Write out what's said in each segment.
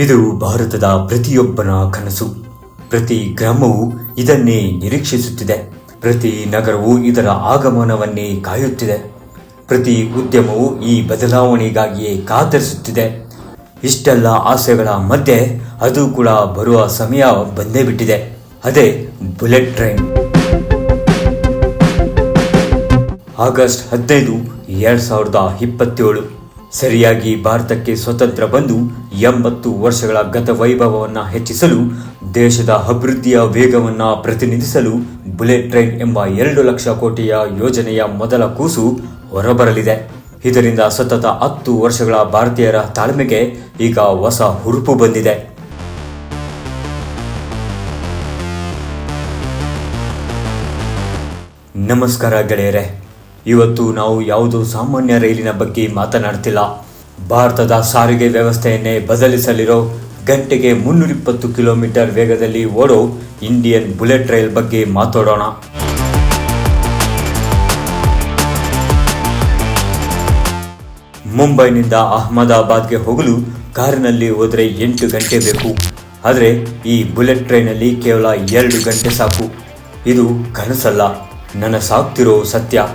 ಇದು ಭಾರತದ ಪ್ರತಿಯೊಬ್ಬನ ಕನಸು. ಪ್ರತಿ ಗ್ರಾಮವು ಇದನ್ನೇ ನಿರೀಕ್ಷಿಸುತ್ತಿದೆ. ಪ್ರತಿ ನಗರವು ಇದರ ಆಗಮನವನ್ನೇ ಕಾಯುತ್ತಿದೆ. ಪ್ರತಿ ಉದ್ಯಮವು ಈ ಬದಲಾವಣೆಗಾಗಿಯೇ ಕಾತರಿಸುತ್ತಿದೆ. ಇಷ್ಟೆಲ್ಲ ಆಸೆಗಳ ಮಧ್ಯೆ ಅದು ಕೂಡ ಬರುವ ಸಮಯ ಬಂದೇ ಬಿಟ್ಟಿದೆ ಅದೇ ಬುಲೆಟ್ ಟ್ರೈನ್. ಆಗಸ್ಟ್ ಹದಿನೈದು, ಎರಡ್ ಸಾವಿರದ ಇಪ್ಪತ್ತೇಳು. ಸರಿಯಾಗಿ ಭಾರತಕ್ಕೆ ಸ್ವತಂತ್ರ ಬಂದು ಎಂಬತ್ತು ವರ್ಷಗಳ ಗತ ವೈಭವವನ್ನು ಹೆಚ್ಚಿಸಲು, ದೇಶದ ಅಭಿವೃದ್ಧಿಯ ವೇಗವನ್ನು ಪ್ರತಿನಿಧಿಸಲು ಬುಲೆಟ್ ಟ್ರೈನ್ ಎಂಬ ಎರಡು ಲಕ್ಷ ಕೋಟಿಯ ಯೋಜನೆಯ ಮೊದಲ ಕೂಸು ಹೊರಬರಲಿದೆ. ಇದರಿಂದ ಸತತ ಹತ್ತು ವರ್ಷಗಳ ಭಾರತೀಯರ ತಾಳ್ಮೆಗೆ ಈಗ ಹೊಸ ಹುರುಪು ಬಂದಿದೆ. ನಮಸ್ಕಾರ ಗೆಳೆಯರೆ. ಇವತ್ತು ನಾವು ಯಾವುದೋ ಸಾಮಾನ್ಯ ರೈಲಿನ ಬಗ್ಗೆ ಮಾತನಾಡ್ತಿಲ್ಲ. ಭಾರತದ ಸಾರಿಗೆ ವ್ಯವಸ್ಥೆಯನ್ನೇ ಬದಲಿಸಲಿರೋ ಗಂಟೆಗೆ ಮುನ್ನೂರಿಪ್ಪತ್ತು ಕಿಲೋಮೀಟರ್ ವೇಗದಲ್ಲಿ ಓಡೋ ಇಂಡಿಯನ್ ಬುಲೆಟ್ ರೈಲ್ ಬಗ್ಗೆ ಮಾತಾಡೋಣ. ಮುಂಬೈನಿಂದ ಅಹಮದಾಬಾದ್ಗೆ ಹೋಗಲು ಕಾರಿನಲ್ಲಿ ಹೋದರೆ ಎಂಟು ಗಂಟೆ ಬೇಕು. ಆದರೆ ಈ ಬುಲೆಟ್ ಟ್ರೈನಲ್ಲಿ ಕೇವಲ ಎರಡು ಗಂಟೆ ಸಾಕು. ಇದು ಕನಸಲ್ಲ. ಸಾಕ್ತಿರೋ ಸತ್ಯ.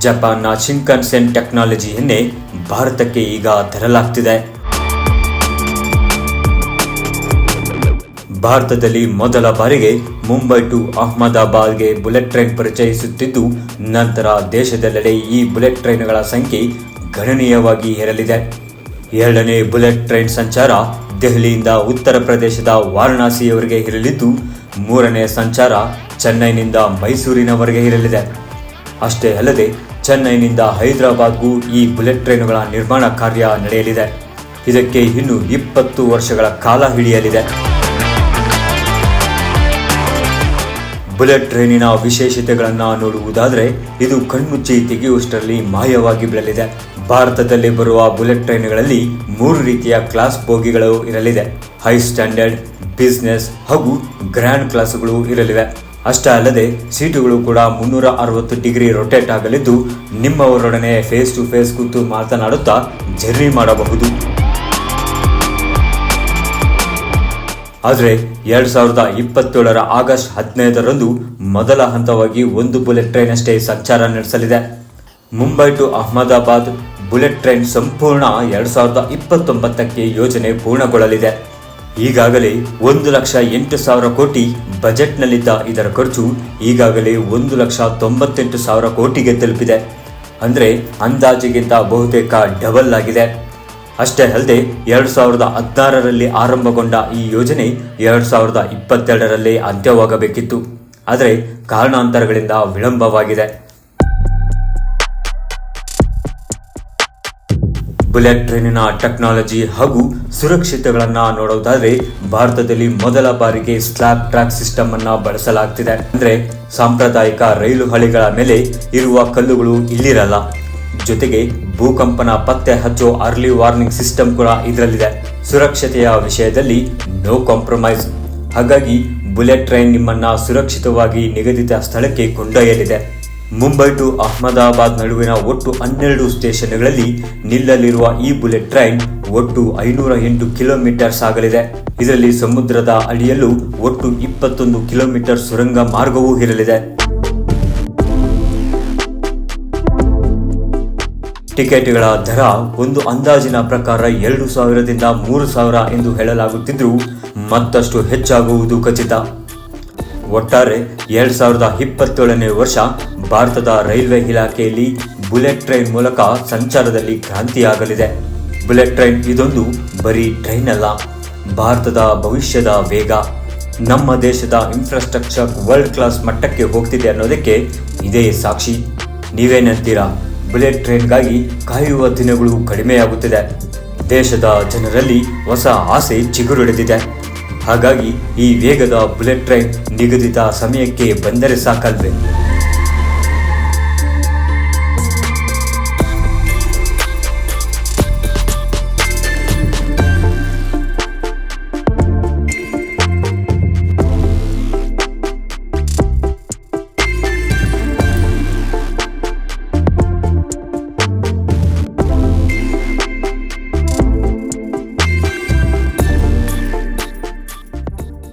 ಜಪಾನ್ನ ಶಿಂಕನ್ಸೆನ್ ಟೆಕ್ನಾಲಜಿಯನ್ನೇ ಭಾರತಕ್ಕೆ ಈಗ ತರಲಾಗ್ತಿದೆ. ಭಾರತದಲ್ಲಿ ಮೊದಲ ಬಾರಿಗೆ ಮುಂಬೈ ಟು ಅಹಮದಾಬಾದ್ಗೆ ಬುಲೆಟ್ ಟ್ರೈನ್ ಪರಿಚಯಿಸುತ್ತಿದ್ದು, ನಂತರ ದೇಶದೆಲ್ಲೆಡೆ ಈ ಬುಲೆಟ್ ಟ್ರೈನ್ಗಳ ಸಂಖ್ಯೆ ಗಣನೀಯವಾಗಿ ಏರಲಿದೆ. ಎರಡನೇ ಬುಲೆಟ್ ಟ್ರೈನ್ ಸಂಚಾರ ದೆಹಲಿಯಿಂದ ಉತ್ತರ ಪ್ರದೇಶದ ವಾರಣಾಸಿಯವರೆಗೆ ಇರಲಿದ್ದು ಮೂರನೇ ಸಂಚಾರ ಚೆನ್ನೈನಿಂದ ಮೈಸೂರಿನವರೆಗೆ ಇರಲಿದೆ ಅಷ್ಟೇ ಅಲ್ಲದೆ, ಚೆನ್ನೈನಿಂದ ಹೈದರಾಬಾದ್ಗೂ ಈ ಬುಲೆಟ್ ಟ್ರೈನುಗಳ ನಿರ್ಮಾಣ ಕಾರ್ಯ ನಡೆಯಲಿದೆ. ಇದಕ್ಕೆ ಇನ್ನು ಇಪ್ಪತ್ತು ವರ್ಷಗಳ ಕಾಲ ಹಿಡಿಯಲಿದೆ. ಬುಲೆಟ್ ಟ್ರೈನಿನ ವಿಶೇಷತೆಗಳನ್ನು ನೋಡುವುದಾದರೆ, ಇದು ಕಣ್ಮುಚ್ಚಿ ತೆಗೆಯುವಷ್ಟರಲ್ಲಿ ಮಾಯವಾಗಿ ಬಿಡಲಿದೆ ಭಾರತದಲ್ಲಿ ಬರುವ ಬುಲೆಟ್ ಟ್ರೈನ್ಗಳಲ್ಲಿ ಮೂರು ರೀತಿಯ ಕ್ಲಾಸ್ ಬೋಗಿಗಳು ಇರಲಿದೆ. ಹೈ ಸ್ಟ್ಯಾಂಡರ್ಡ್, ಬಿಸ್ನೆಸ್ ಹಾಗೂ ಗ್ರ್ಯಾಂಡ್ ಕ್ಲಾಸ್ಗಳು ಇರಲಿವೆ. ಅಷ್ಟೇ ಅಲ್ಲದೆ ಸೀಟುಗಳು ಕೂಡ ಮುನ್ನೂರ ಅರವತ್ತು ಡಿಗ್ರಿ ರೊಟೇಟ್ ಆಗಲಿದ್ದು ನಿಮ್ಮವರೊಡನೆ ಫೇಸ್ ಟು ಫೇಸ್ ಕೂತು ಮಾತನಾಡುತ್ತಾ ಜರ್ನಿ ಮಾಡಬಹುದು. ಆದರೆ ಎರಡ್ ಸಾವಿರದ ಇಪ್ಪತ್ತೇಳರ ಆಗಸ್ಟ್ ಹದಿನೈದರಂದು ಮೊದಲ ಹಂತವಾಗಿ ಒಂದು ಬುಲೆಟ್ ಟ್ರೈನ್ ಅಷ್ಟೇ ಸಂಚಾರ ನಡೆಸಲಿದೆ. Mumbai to Ahmedabad bullet train ಸಂಪೂರ್ಣ ಎರಡ್ ಸಾವಿರದ ಇಪ್ಪತ್ತೊಂಬತ್ತಕ್ಕೆ ಯೋಜನೆ ಪೂರ್ಣಗೊಳ್ಳಲಿದೆ. ಈಗಾಗಲೇ ಒಂದು ಲಕ್ಷ ಎಂಟು ಸಾವಿರ ಕೋಟಿ ಬಜೆಟ್ನಲ್ಲಿದ್ದ ಇದರ ಖರ್ಚು ಈಗಾಗಲೇ ಒಂದು ಲಕ್ಷ ತೊಂಬತ್ತೆಂಟು ಸಾವಿರ ಕೋಟಿಗೆ ತಲುಪಿದೆ. ಅಂದರೆ ಅಂದಾಜಿಗಿಂತ ಬಹುತೇಕ ಡಬಲ್ ಆಗಿದೆ. ಅಷ್ಟೇ ಅಲ್ಲದೆ ಎರಡು ಸಾವಿರದ ಹದಿನಾರರಲ್ಲಿ ಆರಂಭಗೊಂಡ ಈ ಯೋಜನೆ ಎರಡು ಸಾವಿರದ ಇಪ್ಪತ್ತೆರಡರಲ್ಲಿ ಅಂತ್ಯವಾಗಬೇಕಿತ್ತು. ಆದರೆ ಕಾರಣಾಂತರಗಳಿಂದ ವಿಳಂಬವಾಗಿದೆ. ಬುಲೆಟ್ ಟ್ರೈನಿನ ಟೆಕ್ನಾಲಜಿ ಹಾಗೂ ಸುರಕ್ಷತೆಗಳನ್ನ ನೋಡೋದಾದ್ರೆ ಭಾರತದಲ್ಲಿ ಮೊದಲ ಬಾರಿಗೆ ಸ್ಲಾಬ್ ಟ್ರ್ಯಾಕ್ ಸಿಸ್ಟಮ್ ಅನ್ನ ಬಳಸಲಾಗ್ತಿದೆ. ಅಂದ್ರೆ ಸಾಂಪ್ರದಾಯಿಕ ರೈಲು ಹಳಿಗಳ ಮೇಲೆ ಇರುವ ಕಲ್ಲುಗಳು ಇಲ್ಲಿರಲ್ಲ. ಜೊತೆಗೆ ಭೂಕಂಪನ ಪತ್ತೆ ಹಚ್ಚೋ ಅರ್ಲಿ ವಾರ್ನಿಂಗ್ ಸಿಸ್ಟಮ್ ಕೂಡ ಇದರಲ್ಲಿದೆ. ಸುರಕ್ಷತೆಯ ವಿಷಯದಲ್ಲಿ ನೋ ಕಾಂಪ್ರಮೈಸ್ ಹಾಗಾಗಿ ಬುಲೆಟ್ ಟ್ರೈನ್ ನಿಮ್ಮನ್ನ ಸುರಕ್ಷಿತವಾಗಿ ನಿಗದಿತ ಸ್ಥಳಕ್ಕೆ ಕೊಂಡೊಯ್ಯಲಿದೆ. ಮುಂಬೈ ಟು ಅಹಮದಾಬಾದ್ ನಡುವಿನ ಒಟ್ಟು ಹನ್ನೆರಡು ಸ್ಟೇಷನ್ಗಳಲ್ಲಿ ನಿಲ್ಲಲಿರುವ ಈ ಬುಲೆಟ್ ಟ್ರೈನ್ ಒಟ್ಟು ಐನೂರ ಎಂಟು ಕಿಲೋಮೀಟರ್ ಸಾಗಲಿದೆ. ಇದರಲ್ಲಿ ಸಮುದ್ರದ ಅಡಿಯಲ್ಲೂ ಒಟ್ಟು ಇಪ್ಪತ್ತೊಂದು ಕಿಲೋಮೀಟರ್ ಸುರಂಗ ಮಾರ್ಗವೂ ಇರಲಿದೆ. ಟಿಕೆಟ್ಗಳ ದರ ಒಂದು ಅಂದಾಜಿನ ಪ್ರಕಾರ ಎರಡು ಸಾವಿರದಿಂದ ಮೂರು ಸಾವಿರ ಎಂದು ಹೇಳಲಾಗುತ್ತಿದ್ದರೂ ಮತ್ತಷ್ಟು ಹೆಚ್ಚಾಗುವುದು ಖಚಿತ. ಒಟ್ಟಾರೆ ಎರಡ್ ಸಾವಿರದ ಇಪ್ಪತ್ತೇಳನೇ ವರ್ಷ ಭಾರತದ ರೈಲ್ವೆ ಇಲಾಖೆಯಲ್ಲಿ ಬುಲೆಟ್ ಟ್ರೈನ್ ಮೂಲಕ ಸಂಚಾರದಲ್ಲಿ ಕ್ರಾಂತಿಯಾಗಲಿದೆ. ಬುಲೆಟ್ ಟ್ರೈನ್ ಇದೊಂದು ಬರೀ ಟ್ರೈನ್ ಅಲ್ಲ, ಭಾರತದ ಭವಿಷ್ಯದ ವೇಗ. ನಮ್ಮ ದೇಶದ ಇನ್ಫ್ರಾಸ್ಟ್ರಕ್ಚರ್ ವರ್ಲ್ಡ್ ಕ್ಲಾಸ್ ಮಟ್ಟಕ್ಕೆ ಹೋಗ್ತಿದೆ ಅನ್ನೋದಕ್ಕೆ ಇದೇ ಸಾಕ್ಷಿ. ನೀವೇನಂತೀರಾ ಬುಲೆಟ್ ಟ್ರೈನ್ಗಾಗಿ ಕಾಯುವ ದಿನಗಳು ಕಡಿಮೆಯಾಗುತ್ತಿದೆ. ದೇಶದ ಜನರಲ್ಲಿ ಹೊಸ ಆಸೆ ಚಿಗುರುಡೆದಿದೆ ಹಾಗಾಗಿ ಈ ವೇಗದ ಬುಲೆಟ್ ಟ್ರೈನ್ ನಿಗದಿತ ಸಮಯಕ್ಕೆ ಬಂದರೆ ಸಾಕಲ್ವೇ?